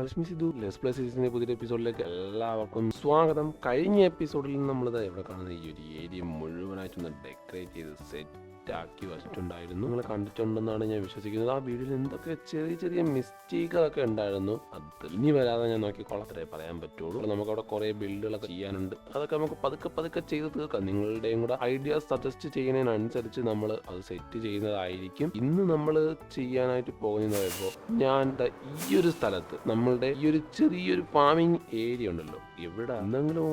മഹാലക്ഷ്മി സിദ്ധു ലെസ് പ്ലസ് സീരീസിന്റെ പുതിയ എപ്പിസോഡിലേക്ക് എല്ലാവർക്കും സ്വാഗതം. കഴിഞ്ഞ എപ്പിസോഡിൽ നമ്മളിത് എവിടെ കാണുന്ന ഈ ഒരു ഏരിയ മുഴുവനായിട്ടൊന്ന് ഡെക്കറേറ്റ് ചെയ്ത് സെറ്റ് ആക്കി വച്ചിട്ടുണ്ടായിരുന്നു നിങ്ങൾ കണ്ടിട്ടുണ്ടെന്നാണ് ഞാൻ വിശ്വസിക്കുന്നത്. ആ വീഡിയോയിൽ എന്തൊക്കെ ചെറിയ ചെറിയ മിസ്റ്റേക്കുകളൊക്കെ ഉണ്ടായിരുന്നു. അത് ഇനി വരാതെ ഞാൻ നോക്കി അത്രേ പറയാൻ പറ്റുള്ളൂ. നമുക്ക് അവിടെ കുറേ ബിൽഡുകളൊക്കെ ചെയ്യാനുണ്ട്. അതൊക്കെ നമുക്ക് പതുക്കെ പതുക്കെ ചെയ്ത് തീർക്കാം. നിങ്ങളുടെയും കൂടെ ഐഡിയാസ് സജസ്റ്റ് ചെയ്യുന്നതിനനുസരിച്ച് നമ്മൾ അത് സെറ്റ് ചെയ്യുന്നതായിരിക്കും. ഇന്ന് നമ്മൾ ചെയ്യാനായിട്ട് പോകുന്ന പറയുമ്പോൾ ഞാൻ ഈ ഒരു സ്ഥലത്ത് നമ്മളുടെ ഈ ഒരു ചെറിയൊരു ഫാമിംഗ് ഏരിയ ഉണ്ടല്ലോ. എവിടെ എന്തെങ്കിലും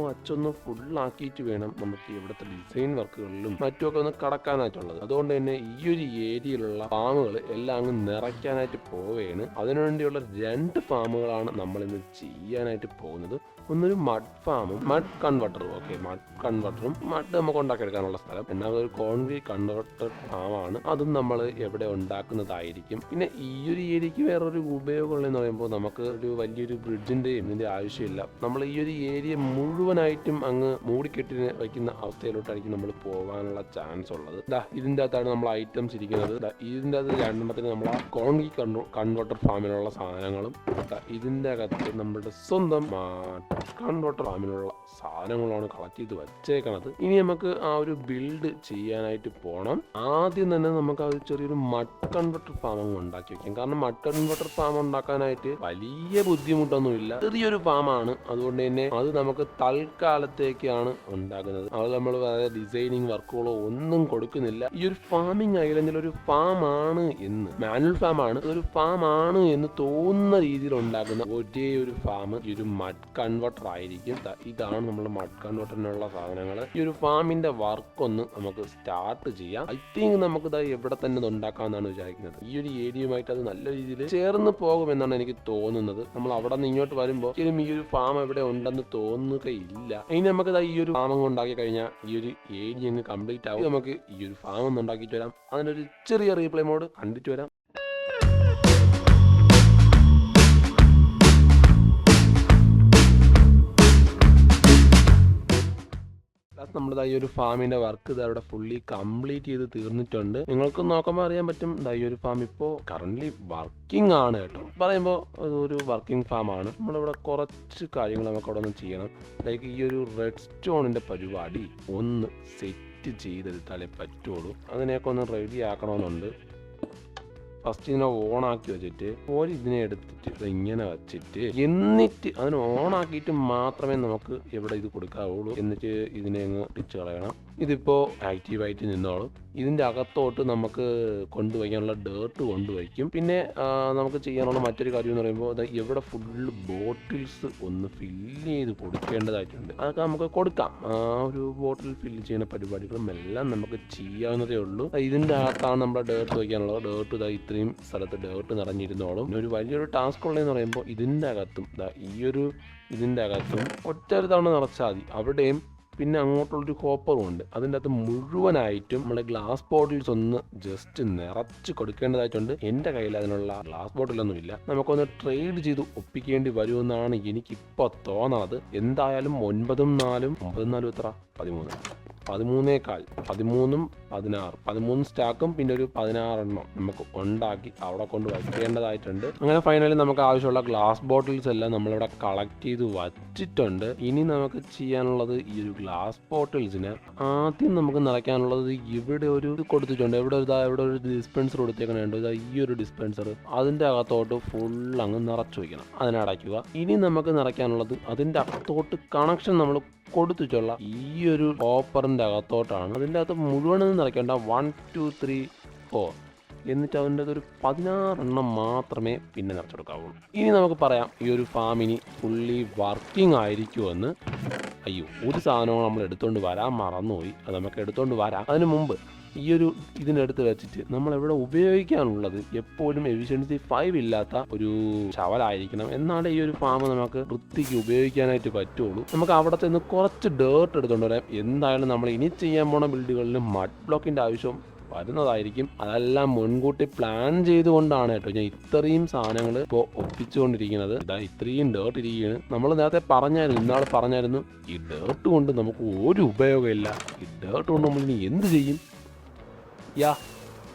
ഫുൾ ഫുള്ളാക്കിയിട്ട് വേണം നമുക്ക് ഇവിടുത്തെ ഡിസൈൻ വർക്കുകളിലും മറ്റുമൊക്കെ ഒന്ന് കടക്കാനായിട്ടുള്ളത്. അതുകൊണ്ട് തന്നെ ഈ ഒരു ഏരിയയിലുള്ള ഫാമുകൾ എല്ലാം അങ്ങ് നിറയ്ക്കാനായിട്ട് പോവുകയാണ്. അതിനുവേണ്ടിയുള്ള രണ്ട് ഫാമുകളാണ് നമ്മളിന്ന് ചെയ്യാനായിട്ട് പോകുന്നത്. ഒന്നൊരു മഡ് ഫാമും മഡ് കൺവെർട്ടറും. ഓക്കെ മഡ് കൺവെർട്ടറും. മഡ് നമുക്ക് ഉണ്ടാക്കിയെടുക്കാനുള്ള സ്ഥലം. രണ്ടാമത് ഒരു കോൺക്രീറ്റ് കൺവെർട്ടർ ഫാമാണ്. അതും നമ്മൾ എവിടെ ഉണ്ടാക്കുന്നതായിരിക്കും. പിന്നെ ഈ ഒരു ഏരിയക്ക് വേറൊരു ഉപയോഗമുള്ളതെന്ന് പറയുമ്പോൾ നമുക്ക് ഒരു വലിയൊരു ബ്രിഡ്ജിന്റെയും ഇതിന്റെ ആവശ്യമില്ല. നമ്മൾ ഈ ഒരു ഏരിയ മുഴുവനായിട്ടും അങ്ങ് മൂടിക്കെട്ടി വയ്ക്കുന്ന അവസ്ഥയിലോട്ടായിരിക്കും നമ്മൾ പോകാനുള്ള ചാൻസ് ഉള്ളത്. ഇതിന്റെ അകത്താണ് നമ്മൾ ഐറ്റംസ് ഇരിക്കുന്നത്. ഇതിന്റെ അകത്ത് രണ്ടെണ്ണത്തിന് നമ്മൾ ആ കോൺക്രീറ്റ് കൺവെർട്ടർ ഫാമിലുള്ള സാധനങ്ങളും ഇതിന്റെ അകത്ത് നമ്മുടെ സ്വന്തം കൺവെർട്ടർ ഫാമിലുള്ള സാധനങ്ങളാണ് കളക്ട് ചെയ്ത് വെച്ചേക്കണത്. ഇനി നമുക്ക് ആ ഒരു ബിൽഡ് ചെയ്യാനായിട്ട് പോകണം ആദ്യം തന്നെ നമുക്ക് ആ ഒരു ചെറിയൊരു മഡ് കൺവെർട്ടർ ഫാം ഉണ്ടാക്കി വെക്കാം. കാരണം മഡ് കൺവെർട്ടർ ഫാം ഉണ്ടാക്കാനായിട്ട് വലിയ ബുദ്ധിമുട്ടൊന്നുമില്ല. ചെറിയൊരു ഫാമാണ് അതുകൊണ്ട് തന്നെ അത് നമുക്ക് തൽക്കാലത്തേക്കാണ് ഉണ്ടാക്കുന്നത്. അത് നമ്മൾ വേറെ ഡിസൈനിങ് വർക്കുകളോ ഒന്നും കൊടുക്കുന്നില്ല. ഈ ഒരു ഫാമിംഗ് ഐലൻഡിൽ ഒരു ഫാം ആണ് എന്ന് മാനുവൽ ഫാം ആണ്. ഒരു ഫാം ആണ് എന്ന് തോന്നുന്ന രീതിയിൽ ഉണ്ടാക്കുന്ന ഒരേ ഒരു ഫാം ഈ ഒരു മഡ് കൺവെർട്ടർ ആയിരിക്കും ദാ ഇതാണ് നമ്മൾ മഡ് വാട്ടറിനുള്ള സാധനങ്ങൾ ഈ ഒരു ഫാമിന്റെ വർക്ക് ഒന്ന് നമുക്ക് സ്റ്റാർട്ട് ചെയ്യാം. ഐ തിങ്ക് നമുക്ക് ഇതാ എവിടെ തന്നെ ഉണ്ടാക്കാമെന്നാണ് വിചാരിക്കുന്നത്. ഈ ഒരു ഏരിയയുമായിട്ട് അത് നല്ല രീതിയിൽ ചേർന്ന് പോകുമെന്നാണ് എനിക്ക് തോന്നുന്നത്. നമ്മൾ അവിടെ നിന്ന് ഇങ്ങോട്ട് വരുമ്പോൾ ഈ ഒരു ഫാം എവിടെ ഉണ്ടെന്ന് തോന്നുകയില്ല. ഇനി നമുക്ക് ഈ ഒരു ഫാം അങ്ങ് ഉണ്ടാക്കി കഴിഞ്ഞാൽ ഈ ഒരു ഏരിയ കംപ്ലീറ്റ് ആവും. നമുക്ക് ഈ ഒരു ഫാം ഒന്ന് ഉണ്ടാക്കിയിട്ട് വരാം. അതിനൊരു ചെറിയ റീപ്ലേ മോഡ് കണ്ടിട്ട് വരാം. നമ്മുടെ ഈ ഒരു ഫാമിന്റെ വർക്ക് ഇത് അവിടെ ഫുള്ളി കംപ്ലീറ്റ് ചെയ്ത് തീർന്നിട്ടുണ്ട്. നിങ്ങൾക്ക് നോക്കുമ്പോൾ അറിയാൻ പറ്റും ഈ ഒരു ഫാം ഇപ്പോൾ കറന്റ് വർക്കിംഗ് ആണ് കേട്ടോ. പറയുമ്പോൾ ഒരു വർക്കിംഗ് ഫാം ആണ്. നമ്മളിവിടെ കുറച്ച് കാര്യങ്ങൾ നമുക്ക് അവിടെ ഒന്ന് ചെയ്യണം. ലൈക്ക് ഈ ഒരു റെഡ് സ്റ്റോണിന്റെ പരിപാടി ഒന്ന് സെറ്റ് ചെയ്തെടുത്താലേ പറ്റുള്ളൂ. അതിനെയൊക്കെ ഒന്ന് റെഡി ആക്കണമെന്നുണ്ട്. ഫസ്റ്റ് ഇതിനെ ആക്കി വെച്ചിട്ട് ഒരു ഇതിനെ എടുത്തിട്ട് ഇങ്ങനെ വെച്ചിട്ട് എന്നിട്ട് അതിനെ ഓണാക്കിയിട്ട് മാത്രമേ നമുക്ക് എവിടെ ഇത് കൊടുക്കാവുള്ളൂ. എന്നിട്ട് ഇതിനെ അങ്ങ് ഇടിച്ച് കളയണം. ഇതിപ്പോൾ ആക്റ്റീവായിട്ട് നിന്നോളും. ഇതിന്റെ അകത്തോട്ട് നമുക്ക് കൊണ്ടുവയ്ക്കാനുള്ള ഡേർട്ട് കൊണ്ടുവയ്ക്കും. പിന്നെ നമുക്ക് ചെയ്യാനുള്ള മറ്റൊരു കാര്യം എന്ന് പറയുമ്പോൾ ഇവിടെ ഫുള്ള് ബോട്ടിൽസ് ഒന്ന് ഫില്ല് ചെയ്ത് കൊടുക്കേണ്ടതായിട്ടുണ്ട്. അതൊക്കെ നമുക്ക് കൊടുക്കാം. ആ ഒരു ബോട്ടിൽ ഫില്ല് ചെയ്യുന്ന പരിപാടികളും എല്ലാം നമുക്ക് ചെയ്യാവുന്നതേ ഉള്ളൂ. ഇതിന്റെ അകത്താണ് നമ്മുടെ ഡേർട്ട് വയ്ക്കാനുള്ളത്. ഡേർട്ട് ഇതാ ഇത്രയും സ്ഥലത്ത് ഡേർട്ട് നിറഞ്ഞിരുന്നോളും. ഒരു വലിയൊരു ടാസ്ക് ഉള്ളതെന്ന് പറയുമ്പോൾ ഇതിന്റെ അകത്തും ഈ ഒരു ഇതിന്റെ അകത്തും ഒറ്റ തവണ നിറച്ചാൽ മതി. അവിടെയും പിന്നെ അങ്ങോട്ടുള്ളൊരു ഹോപ്പറും ഉണ്ട് അതിന്റെ അകത്ത് മുഴുവനായിട്ടും നമ്മുടെ ഗ്ലാസ് ബോട്ടിൽസ് ഒന്ന് ജസ്റ്റ് നിറച്ച് കൊടുക്കേണ്ടതായിട്ടുണ്ട്. എന്റെ കയ്യിൽ അതിനുള്ള ഗ്ലാസ് ബോട്ടിലൊന്നും ഇല്ല നമുക്കൊന്ന് ട്രേഡ് ചെയ്ത് ഒപ്പിക്കേണ്ടി വരുമെന്നാണ് എനിക്കിപ്പോൾ തോന്നണത്. എന്തായാലും ഒൻപതും നാലും ഒമ്പതും നാലും എത്ര? പതിമൂന്ന്. പതിമൂന്നേക്കാൽ പതിമൂന്നും പതിനാറ്. പതിമൂന്ന് സ്റ്റാക്കും പിന്നെ ഒരു പതിനാറെണ്ണം നമുക്ക് ഉണ്ടാക്കി അവിടെ കൊണ്ട് വയ്ക്കേണ്ടതായിട്ടുണ്ട്. അങ്ങനെ ഫൈനലി നമുക്ക് ആവശ്യമുള്ള ഗ്ലാസ് ബോട്ടിൽസ് എല്ലാം നമ്മളിവിടെ കളക്ട് ചെയ്ത് വച്ചിട്ടുണ്ട്. ഇനി നമുക്ക് ചെയ്യാനുള്ളത് ഈ ഒരു ഗ്ലാസ് ബോട്ടിൽസിന് ആദ്യം നമുക്ക് നിറയ്ക്കാനുള്ളത് ഇവിടെ ഒരു കൊടുത്തിട്ടുണ്ട്. ഇവിടെ ഒരു ഇവിടെ ഒരു ഡിസ്പെൻസർ കൊടുത്തേക്കണുണ്ട്. ഈ ഒരു ഡിസ്പെൻസർ അതിന്റെ അകത്തോട്ട് ഫുൾ അങ്ങ് നിറച്ചു വയ്ക്കണം. അതിനടയ്ക്കുക ഇനി നമുക്ക് നിറയ്ക്കാനുള്ളത് അതിന്റെ അകത്തോട്ട് കണക്ഷൻ നമ്മൾ കൊടുത്തിട്ടുള്ള ഈ ഒരു ഓപ്പറിന്റെ അകത്തോട്ടാണ്. അതിന്റെ അകത്ത് മുഴുവനൊന്നും നിറയ്ക്കേണ്ട വൺ ടു ത്രീ ഫോർ എന്നിട്ട് അതിന്റെ ഒരു പതിനാറെണ്ണം മാത്രമേ പിന്നെ നിറച്ചെടുക്കാവുള്ളൂ. ഇനി നമുക്ക് പറയാം ഈ ഒരു ഫാമിനി ഫുള്ളി വർക്കിംഗ് ആയിരിക്കുമെന്ന്. അയ്യോ ഒരു സാധനവും നമ്മൾ എടുത്തുകൊണ്ട് വരാൻ മറന്നുപോയി. അത് നമുക്ക് എടുത്തുകൊണ്ട് വരാം. അതിന് മുമ്പ് ഈ ഒരു ഇതിനെടുത്ത് വെച്ചിട്ട് നമ്മൾ എവിടെ ഉപയോഗിക്കാനുള്ളത്? എപ്പോഴും എഫിഷ്യൻസി ഫൈവ് ഇല്ലാത്ത ഒരു ചവലായിരിക്കണം. എന്നാലേ ഈ ഒരു ഫാം നമുക്ക് വൃത്തിക്ക് ഉപയോഗിക്കാനായിട്ട് പറ്റുള്ളൂ. നമുക്ക് അവിടെ ചെന്ന് കുറച്ച് ഡേർട്ട് എടുത്തുകൊണ്ട് വരാം. എന്തായാലും നമ്മൾ ഇനി ചെയ്യാൻ പോണ ബിൽഡുകളിൽ മഡ് ബ്ലോക്കിന്റെ ആവശ്യം വരുന്നതായിരിക്കും. അതെല്ലാം മുൻകൂട്ടി പ്ലാൻ ചെയ്തുകൊണ്ടാണ് കേട്ടോ ഞാൻ ഇത്രയും സാധനങ്ങൾ ഇപ്പോൾ ഒപ്പിച്ചുകൊണ്ടിരിക്കുന്നത്. ഇതാ ഇത്രയും ഡേർട്ട് ഇരിക്കുകയാണ്. നമ്മൾ നേരത്തെ പറഞ്ഞായിരുന്നു ഇന്നാൾ പറഞ്ഞായിരുന്നു ഈ ഡേർട്ട് കൊണ്ട് നമുക്ക് ഒരു ഉപയോഗമില്ല. ഈ ഡേർട്ട് കൊണ്ട് നമ്മൾ ഇനി എന്ത് ചെയ്യും? യാ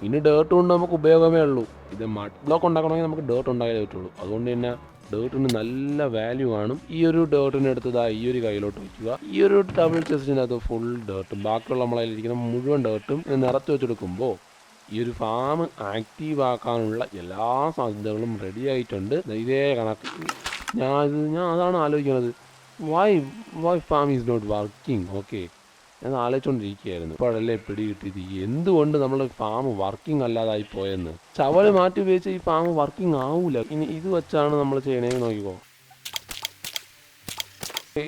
ഇനി ഡേർട്ട് കൊണ്ട് നമുക്ക് ഉപയോഗമേ ഉള്ളൂ. ഇത് മഡ് ബ്ലോക്ക് ഉണ്ടാക്കണമെങ്കിൽ നമുക്ക് ഡേർട്ട് ഉണ്ടാകാൻ പറ്റുള്ളൂ. അതുകൊണ്ട് തന്നെ ഡേർട്ടിന് നല്ല വാല്യൂ ആണ് ഈ ഒരു ഡേർട്ടിന് എടുത്തതാ ഈ ഒരു കയ്യിലോട്ട് വയ്ക്കുക. ഈ ഒരു ഡബിൾ ചെസ്റ്റിനകത്ത് ഫുൾ ഡേർട്ടും ബാക്കിയുള്ള നമ്മളതിലിരിക്കുന്ന മുഴുവൻ ഡേർട്ടും നിറച്ച് വെച്ചെടുക്കുമ്പോൾ ഈ ഒരു ഫാം ആക്റ്റീവ് ആക്കാനുള്ള എല്ലാ സാധ്യതകളും റെഡി ആയിട്ടുണ്ട്. ഇതേ കണക്ക്. ഞാൻ ഞാൻ അതാണ് ആലോചിക്കുന്നത്. Why why fan is not working okay ഞാൻ ആലോചിച്ചുകൊണ്ടിരിക്കുകയായിരുന്നു ഇപ്പോഴല്ലേ പിടി കിട്ടിയിരിക്കുക എന്തുകൊണ്ട് നമ്മൾ ഫാം വർക്കിംഗ് അല്ലാതായി പോയെന്ന്? ചവൽ മാറ്റി ഉപയോഗിച്ച് ഈ ഫാം വർക്കിംഗ് ആവൂല. ഇനി ഇത് വെച്ചാണ് നമ്മൾ ചെയ്യണേന്ന് നോക്കിക്കോ.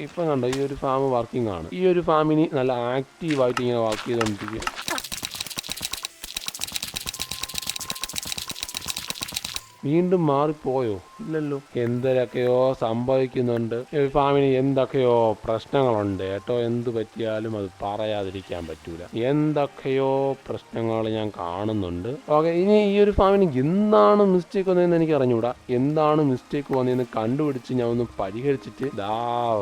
ഇപ്പം കണ്ടോ ഈ ഒരു ഫാം വർക്കിംഗ് ആണ്. ഈ ഒരു ഫാമിന് നല്ല ആക്റ്റീവായിട്ട് ഇങ്ങനെ വർക്ക് ചെയ്തുകൊണ്ടിരിക്കുക വീണ്ടും മാറിപ്പോയോ? ഇല്ലല്ലോ. എന്തൊക്കെയോ സംഭവിക്കുന്നുണ്ട്. ഈ ഫാമിന് എന്തൊക്കെയോ പ്രശ്നങ്ങളുണ്ട്. കേട്ടോ എന്ത് പറ്റിയാലും അത് പറയാതിരിക്കാൻ പറ്റൂല. എന്തൊക്കെയോ പ്രശ്നങ്ങൾ ഞാൻ കാണുന്നുണ്ട്. ഓക്കെ ഇനി ഈ ഒരു ഫാമിന് എന്താണ് മിസ്റ്റേക്ക് വന്നതെന്ന് എനിക്ക് അറിഞ്ഞൂടാ എന്താണ് മിസ്റ്റേക്ക് വന്നതെന്ന് കണ്ടുപിടിച്ച് ഞാൻ ഒന്ന് പരിഹരിച്ചിട്ട് ദാ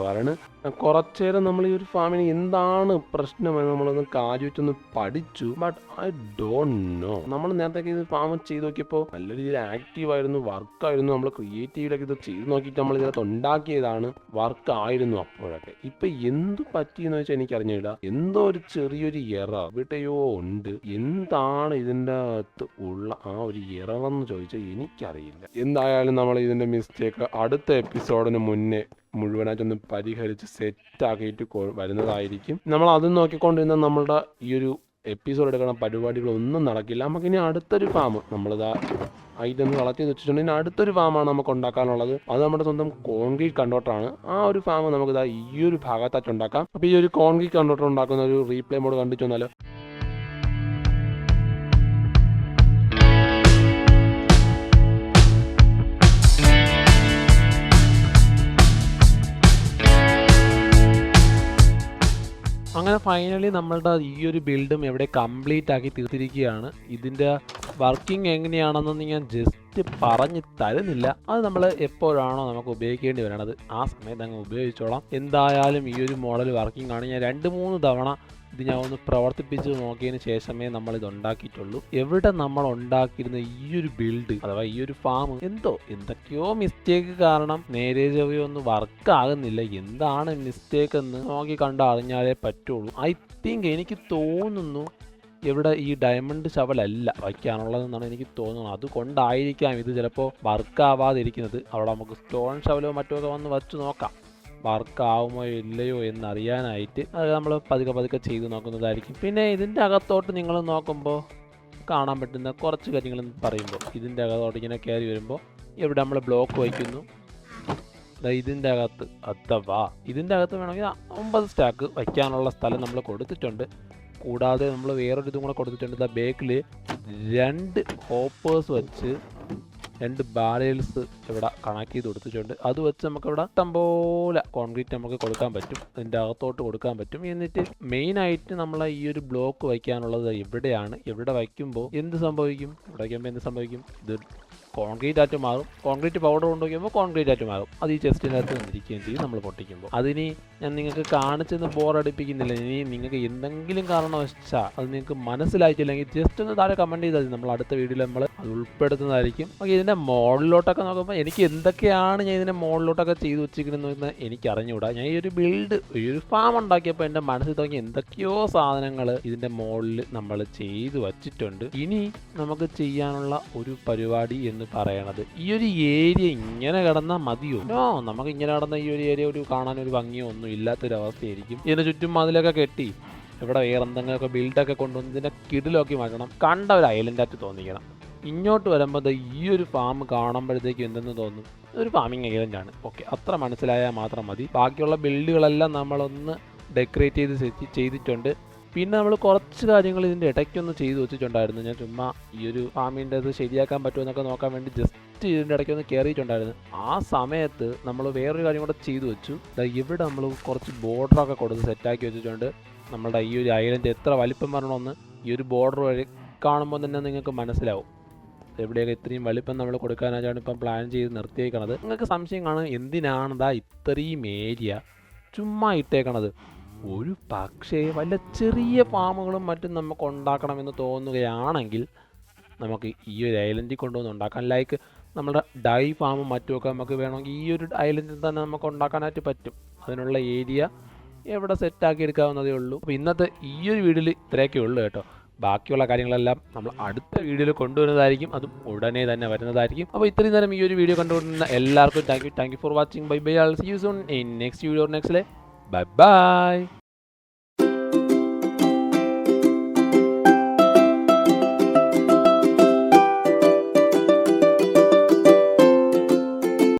വരണ് കുറച്ചേരം നമ്മൾ ഈ ഒരു ഫാമിന് എന്താണ് പ്രശ്നമെന്ന് നമ്മളൊന്ന് കാര്യം പഠിച്ചു. ബട്ട് ഐ ഡോണ്ട് നോ നമ്മൾ നേരത്തെ ഇത് ഫാം ചെയ്ത് നോക്കിയപ്പോൾ നല്ല രീതിയിൽ ആക്റ്റീവ് ആയിരുന്നു വർക്കായിരുന്നു നമ്മൾ ക്രിയേറ്റീവിലൊക്കെ ഇത് ചെയ്ത് നോക്കിയിട്ട് നമ്മൾ ഇതിനകത്ത് ഉണ്ടാക്കിയതാണ് വർക്ക് ആയിരുന്നു അപ്പോഴൊക്കെ. ഇപ്പൊ എന്ത് പറ്റിയെന്ന് വെച്ചാൽ എനിക്ക് അറിഞ്ഞില്ല എന്തോ ഒരു ചെറിയൊരു എറ എവിടെയോ ഉണ്ട്. എന്താണ് ഇതിന്റെ അകത്ത് ഉള്ള ആ ഒരു എറവെന്ന് ചോദിച്ചാൽ എനിക്കറിയില്ല. എന്തായാലും നമ്മൾ ഇതിന്റെ മിസ്റ്റേക്ക് അടുത്ത എപ്പിസോഡിന് മുന്നേ മുഴുവനായിട്ടൊന്ന് പരിഹരിച്ച് സെറ്റ് ആക്കിയിട്ട് വരുന്നതായിരിക്കും. നമ്മൾ അത് നോക്കിക്കൊണ്ടിരുന്ന നമ്മളുടെ ഈ ഒരു എപ്പിസോഡ് എടുക്കുന്ന പരിപാടികളൊന്നും നടക്കില്ല. നമുക്കിനി അടുത്തൊരു ഫാം നമ്മളിതാ ഐറ്റം വളർത്തി വെച്ചിട്ടുണ്ട്. വെച്ചിട്ടുണ്ടെങ്കിൽ അടുത്തൊരു ഫാമാണ് നമുക്ക് ഉണ്ടാക്കാനുള്ളത്. അത് നമ്മുടെ സ്വന്തം കോൺക്രീറ്റ് കൺട്രോട്ടറാണ് ആ ഒരു ഫാം നമുക്ക് ഈ ഒരു ഭാഗത്തായിട്ട് ഉണ്ടാക്കാം. അപ്പോൾ ഈ ഒരു കോൺക്രീറ്റ് കൺട്രോട്ടർ ഉണ്ടാക്കുന്ന ഒരു റീപ്ലേ മോഡ് കണ്ടിച്ചു വന്നാലോ അങ്ങനെ ഫൈനലി നമ്മളുടെ ഈ ഒരു ബിൽഡും എവിടെ കംപ്ലീറ്റ് ആക്കി തീർത്തിരിക്കുകയാണ്. ഇതിന്റെ വർക്കിംഗ് എങ്ങനെയാണെന്ന് ഞാൻ ജസ്റ്റ് പറഞ്ഞ് തരുന്നില്ല. അത് നമ്മൾ എപ്പോഴാണോ നമുക്ക് ഉപയോഗിക്കേണ്ടി വരണത്. ആ സമയത്ത് അങ്ങ് ഉപയോഗിച്ചോളാം. എന്തായാലും ഈ ഒരു മോഡൽ വർക്കിംഗ് ആണ്. ഞാൻ രണ്ട് മൂന്ന് തവണ ഇത് ഞാൻ ഒന്ന് പ്രവർത്തിപ്പിച്ച് നോക്കിയതിന് ശേഷമേ നമ്മൾ ഇത് ഉണ്ടാക്കിയിട്ടുള്ളൂ എവിടെ നമ്മൾ ഉണ്ടാക്കിയിരുന്ന ഈ ഒരു ബിൽഡ് അഥവാ ഈ ഒരു ഫാം എന്തോ എന്തൊക്കെയോ മിസ്റ്റേക്ക് കാരണം നേരെ ചൊവ്വയോ ഒന്നും വർക്ക് ആകുന്നില്ല. എന്താണ് മിസ്റ്റേക്ക് എന്ന് നോക്കി കണ്ട് അറിഞ്ഞാലേ പറ്റുള്ളൂ. ഐ തിങ്ക് എനിക്ക് തോന്നുന്നു ഇവിടെ ഈ ഡയമണ്ട് ശവലല്ല വയ്ക്കാനുള്ളതെന്നാണ് എനിക്ക് തോന്നുന്നത്. അതുകൊണ്ടായിരിക്കാം ഇത് ചിലപ്പോൾ വർക്ക് ആവാതിരിക്കുന്നത്. അവിടെ നമുക്ക് സ്റ്റോൺ ശവലോ മറ്റോ ഒക്കെ വന്ന് വച്ച് നോക്കാം. വർക്ക് ആവുമോ ഇല്ലയോ എന്നറിയാനായിട്ട് അത് നമ്മൾ പതുക്കെ പതുക്കെ ചെയ്ത് നോക്കുന്നതായിരിക്കും. പിന്നെ ഇതിന്റെ അകത്തോട്ട് നിങ്ങൾ നോക്കുമ്പോൾ കാണാൻ പറ്റുന്ന കുറച്ച് കാര്യങ്ങൾ പറയുമ്പോൾ ഇതിന്റെ അകത്തോട്ട് ഇങ്ങനെ കയറി വരുമ്പോൾ ഇവിടെ നമ്മൾ ബ്ലോക്ക് വയ്ക്കുന്നു. ഇതിന്റെ അകത്ത് അഥവാ ഇതിന്റെ അകത്ത് വേണമെങ്കിൽ ഒമ്പത് സ്റ്റാക്ക് വയ്ക്കാനുള്ള സ്ഥലം നമ്മൾ കൊടുത്തിട്ടുണ്ട്. കൂടാതെ നമ്മൾ വേറൊരു ഇതും കൂടെ കൊടുത്തിട്ടുണ്ട്. ബേക്കിൽ രണ്ട് ഹോപ്പേഴ്സ് വെച്ച് രണ്ട് ബാരൽസ് ഇവിടെ കണക്ട് ചെയ്ത് കൊടുത്തിട്ടുണ്ട്. അത് വെച്ച് നമുക്ക് ഇവിടെ ഇഷ്ടംപോലെ കോൺക്രീറ്റ് നമുക്ക് കൊടുക്കാൻ പറ്റും. ഇതിന്റെ അകത്തോട്ട് കൊടുക്കാൻ പറ്റും. എന്നിട്ട് മെയിൻ ആയിട്ട് നമ്മൾ ഈ ഒരു ബ്ലോക്ക് വയ്ക്കാനുള്ളത് എവിടെയാണ് എവിടെ വയ്ക്കുമ്പോൾ എന്ത് സംഭവിക്കും? ഇവിടെ വയ്ക്കുമ്പോൾ എന്ത് സംഭവിക്കും? ഇത് കോൺക്രീറ്റ് ആയിട്ട് മാറും. കോൺക്രീറ്റ് പൗഡർ കൊണ്ടുവയ്ക്കുമ്പോൾ കോൺക്രീറ്റ് ആയിട്ട് മാറും. അത് ഈ ചെസ്റ്റിനകത്ത് വന്നിരിക്കുകയും ചെയ്യും നമ്മൾ പൊട്ടിക്കുമ്പോൾ. അതിനി ഞാൻ നിങ്ങൾക്ക് കാണിച്ചെന്ന് ബോറടിപ്പിക്കുന്നില്ല ഇനി നിങ്ങൾക്ക് എന്തെങ്കിലും കാരണവശാൽ അത് നിങ്ങൾക്ക് മനസ്സിലായിട്ടില്ലെങ്കിൽ ജസ്റ്റ് ഒന്ന് താഴെ കമന്റ് ചെയ്താൽ നമ്മൾ അടുത്ത വീഡിയോയിൽ നമ്മൾ അത് ഉൾപ്പെടുത്തുന്നതായിരിക്കും ഓക്കെ ഇതിന്റെ മോഡലിലോട്ടൊക്കെ നോക്കുമ്പോൾ എനിക്ക് എന്തൊക്കെയാണ് ഞാൻ ഇതിന്റെ മോഡലിലോട്ടൊക്കെ ചെയ്ത് വെച്ചിരിക്കുന്നതെന്ന് എനിക്ക് അറിഞ്ഞുകൂടാ ഞാൻ ഈ ഒരു ബിൽഡ് ഈ ഒരു ഫാം ഉണ്ടാക്കിയപ്പോൾ എന്റെ മനസ്സിൽ തോന്നി എന്തൊക്കെയോ സാധനങ്ങൾ ഇതിന്റെ മോഡലിൽ നമ്മൾ ചെയ്തു വച്ചിട്ടുണ്ട്. ഇനി നമുക്ക് ചെയ്യാനുള്ള ഒരു പരിപാടി എന്ന് പറയണത് ഈ ഒരു ഏരിയ ഇങ്ങനെ കിടന്നാൽ മതിയോ? നോ നമുക്ക് ഇങ്ങനെ കിടന്ന ഈ ഒരു ഏരിയ ഒരു കാണാൻ ഒരു ഭംഗിയോ ഒന്നും ഇല്ലാത്തൊരു അവസ്ഥയായിരിക്കും ഇതിന് ചുറ്റും മതിലൊക്കെ കെട്ടി ഇവിടെ വേറെ എന്തെങ്കിലുമൊക്കെ ബിൽഡൊക്കെ കൊണ്ടുവന്ന് ഇതിന്റെ കിടിലൊക്കെ മാറ്റണം. കണ്ട ഒരു ഐലൻഡായിട്ട് തോന്നിക്കണം. ഇങ്ങോട്ട് വരുമ്പോൾ ഈ ഒരു ഫാം കാണുമ്പോഴത്തേക്കും എന്തെന്ന് തോന്നും? ഒരു ഐലൻഡ് ആണ് ഓക്കെ അത്ര മനസ്സിലായാൽ മാത്രം മതി. ബാക്കിയുള്ള ബിൽഡുകളെല്ലാം നമ്മളൊന്ന് ഡെക്കറേറ്റ് ചെയ്ത് ചെയ്തിട്ടുണ്ട്. പിന്നെ നമ്മൾ കുറച്ച് കാര്യങ്ങൾ ഇതിന്റെ ഇടയ്ക്കൊന്ന് ചെയ്തു വെച്ചിട്ടുണ്ടായിരുന്നു. ഞാൻ ചുമ്മാ ഈ ഒരു ഫാമിന്റെ ഇത് ശരിയാക്കാൻ പറ്റുമോ എന്നൊക്കെ നോക്കാൻ വേണ്ടി ജസ്റ്റ് ഇതിന്റെ ഇടയ്ക്കൊന്ന് കയറിയിട്ടുണ്ടായിരുന്നു ആ സമയത്ത് നമ്മൾ വേറൊരു കാര്യം കൂടെ ചെയ്തു വെച്ചു. ഇവിടെ നമ്മൾ കുറച്ച് ബോർഡറൊക്കെ കൊടുത്ത് സെറ്റാക്കി വെച്ചിട്ടുണ്ട്. നമ്മുടെ ഈ ഒരു ഐലൻഡ് എത്ര വലിപ്പം വരണമെന്ന് ഈ ഒരു ബോർഡർ വഴി കാണുമ്പോൾ തന്നെ നിങ്ങൾക്ക് മനസ്സിലാവും. എവിടെയൊക്കെ ഇത്രയും വലിപ്പം നമ്മൾ കൊടുക്കാനായിട്ടാണ് ഇപ്പം പ്ലാൻ ചെയ്ത് നിർത്തിയേക്കണത്. നിങ്ങൾക്ക് സംശയം കാണും എന്തിനാണ് ദാ ഇത്രയും ഏരിയ ചുമ്മാ ഇട്ടേക്കണത്? ഒരു പക്ഷേ വല്ല ചെറിയ ഫാമുകളും മറ്റും നമുക്ക് ഉണ്ടാക്കണമെന്ന് തോന്നുകയാണെങ്കിൽ നമുക്ക് ഈ ഒരു ഐലൻഡിൽ കൊണ്ടുവന്ന് ഉണ്ടാക്കാം ലൈക്ക് നമ്മുടെ ഡൈ ഫാമും മറ്റുമൊക്കെ നമുക്ക് വേണമെങ്കിൽ ഈ ഒരു ഐലൻഡിൽ തന്നെ നമുക്ക് ഉണ്ടാക്കാനായിട്ട് പറ്റും. അതിനുള്ള ഏരിയ എവിടെ സെറ്റാക്കി എടുക്കാവുന്നതേ ഉള്ളൂ. അപ്പോൾ ഇന്നത്തെ ഈ ഒരു വീഡിയോയിൽ ഇത്രയൊക്കെ ഉള്ളൂ കേട്ടോ. ബാക്കിയുള്ള കാര്യങ്ങളെല്ലാം നമ്മൾ അടുത്ത വീഡിയോയിൽ കൊണ്ടുവരുന്നതായിരിക്കും. അതും ഉടനെ തന്നെ വരുന്നതായിരിക്കും. അപ്പോൾ ഇത്രയും നേരം ഈ ഒരു വീഡിയോ കണ്ടുകൊണ്ടിരുന്ന എല്ലാവർക്കും thank you thank you for watching bye bye all see you in next video next bye bye